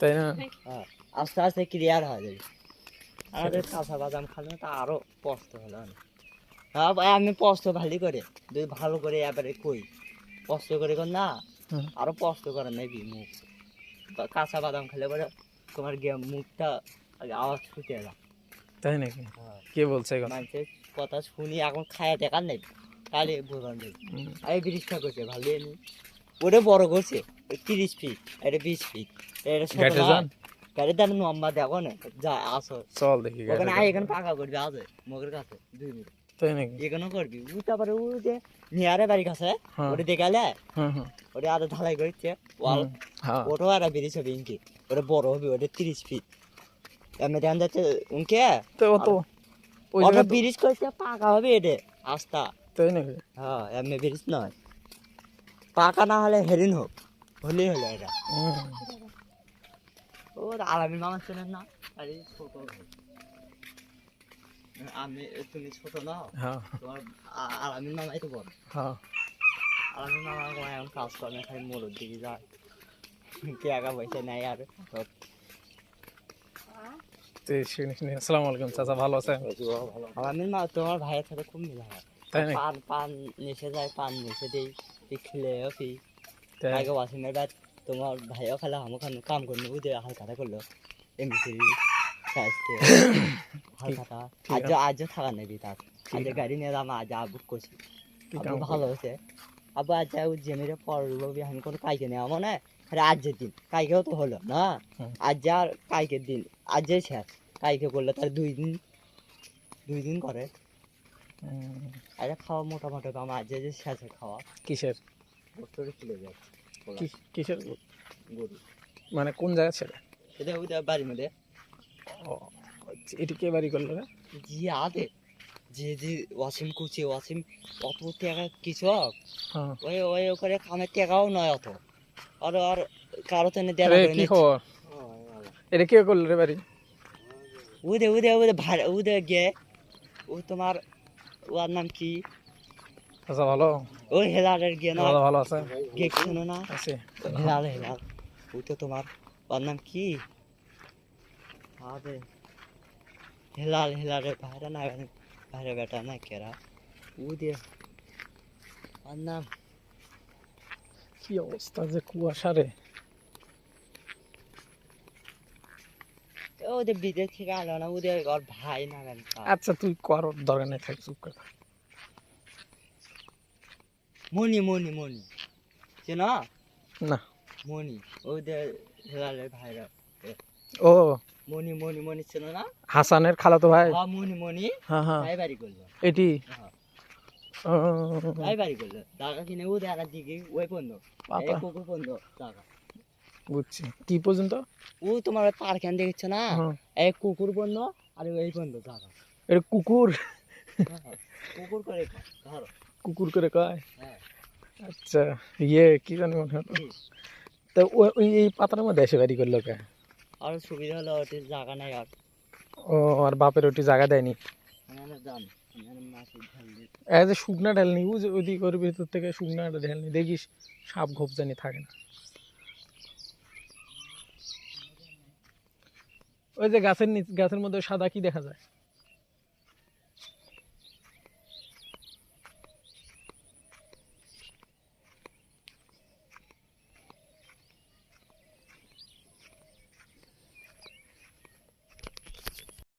তাই না? হ্যাঁ। আস্তে আস্তে ক্লিয়ার হয়ে যাবে আমাদের কাঁচা বাদাম খালে তা আরও কষ্ট হলো। হ্যাঁ ভাই আমি কষ্ট ভালো করে। যদি ভালো করে এবারে কই কষ্ট করে কর না। আরও কষ্ট করে নেবি মুখ। বা কাঁচা বাদাম খেলে পরে তোমার গে মুখটা আওয়াজ ফুটে এলাম তাই নাকি? কে বলছে মানুষের কথা শুনি এখন খায়া দেখার নেই। তাহলে বোঝান নেই। এই ব্রিজটা করছে ভালো ওটা বড় করছে তিরিশ ফিট এটা বিশ ফিট এটা ছোট ঘাটে না। যান। গাড়ির দাম লম্বা দেখো না যা আসো। চল দেখি ওখানে আয় এখানে পাকা করবি আছে মগের কাছে দুই মিনিট। তাই নাকি? এখানেও করবি ও তারপরে ও যে নিয়ারে বাড়ি কাছে হ্যাঁ। ওটা দেখালে হুম হুম ওটা আরও ঢালাই করছে ওয়াল। হ্যাঁ। ওটাও আর ব্রিজ হবে ইনকি ওটা বড় হবে ওটা তিরিশ ফিট এমনি দেখা যাচ্ছে উনকে তো ওই ওটা ব্রিজ করছে পাকা হবে এটা আস্তা। তাই নাকি? হ্যাঁ এমনি ব্রিজ নয়। পাকা না হলে হেরিন হোক হলেই হলো এটা। ওর আলামী মামা চেনেন না? আরে ছোট। আমি তুমি ছোট না? হ্যাঁ। তোমার আলামী মামাই তো বড়। হ্যাঁ। আলামী মামা এখন কাজ করে না খালি মোড়ের দিকে যায়। কে একা পয়সা নেয় আর? সব শুনি শুনি। আসসালামু আলাইকুম চাচা ভালো আছেন? মা তোমার ভাইয়ের সাথে খুব মিল হয়। পান পান নেশে যায় পান নেশে দেই। তুই। খেলেও ওয়াসিমের বাদ তোমার ভাইও খেলা আমি খান কাম করল বুঝে হালকাটা করল। এমনি হালকাটা আজ আজও থাকা নেবি তার। আজ গাড়ি নিয়ে যাম আজ আবু করছি ভালো হয়েছে আবু আজ জেমিরে পড়ব আমি কোনো কাইকে নেওয়া মনে আরে আজকের দিন। কাইকেও তো হলো না? আজ আর কাইকের দিন আজ যে শেষ। কাইকে করলে তার দুই দিন দুই দিন করে। হুম, আরে খাওয়া মোটামুটি আমার আজ যে শেষে খাওয়া। কিসের? বছরে খুলে যাচ্ছে কিসের গরু? মানে কোন জায়গা ছেড়ে এটা ওইটা বাড়ির মধ্যে। ও এটি কে বাড়ি করল রে? জি আদে। যে যে ওয়াসিম কুচি ওয়াসিম অত টাকা কৃষক হ্যাঁ। ওই ওই করে কামের টাকাও নয় অত। আর আর কারও তেনে দেড় কি খবর? এটা কে করল রে বাড়ি? উদে উদে উদে ভাড়া উদে গে। ও তোমার ওর নাম কি? চাচা ভালো। ওই হেলারের গে না? ভালো আছে? গে শোনো না। আছে। হেলাল হেলাল। ও তো তোমার ওর নাম কি? আদে হেলাল হেলারের ভাইরা না ভাইরা বেটা না কেরা উদে ওর নাম। কি অবস্থা যে কুয়াশা রে। ওদের বিদেশ থেকে আলো না ওদের ওর ভাই না আচ্ছা তুই কর দরকার নেই থাক চুপ কর। মনি মনি মনি চেন? না। মনি ওদের হেলালের ভাইরা। ও। মনি মনি মনি চেন না? হাসানের খালাতো ভাই। হ্যাঁ মনি মনি হ্যাঁ হ্যাঁ। ভাই বাড়ি করল। এটি? হ্যাঁ, ভাই বাড়ি করল। টাকা কিনে ওদের আর দিকে ওই বাবা, কুকুর টাকা। বুঝছি। কি পর্যন্ত? ও তোমার পার দেখছ না? হ্যাঁ। এই কুকুর আর এই এটা কুকুর? কুকুর করে কুকুর করে কয় হ্যাঁ। আচ্ছা ইয়ে কি জানি মনে হলো? তা ওই এই পাতার মধ্যে এসে বাড়ি করল কে? আর সুবিধা হলো ওদের জায়গা নাই আর। ও আর বাপের ওটি জায়গা দেয়নি? এখানে যান এখানে মাছের ঝাল দিয়ে এজ এ শুকনা ঢেলনি বুঝ ওদিক ওর ভিতর থেকে শুকনা ঢেলনি দেখিস সাপ ঘোপ জানি থাকে না। ওই যে গাছের নিচ গাছের মধ্যে সাদা কি দেখা যায়?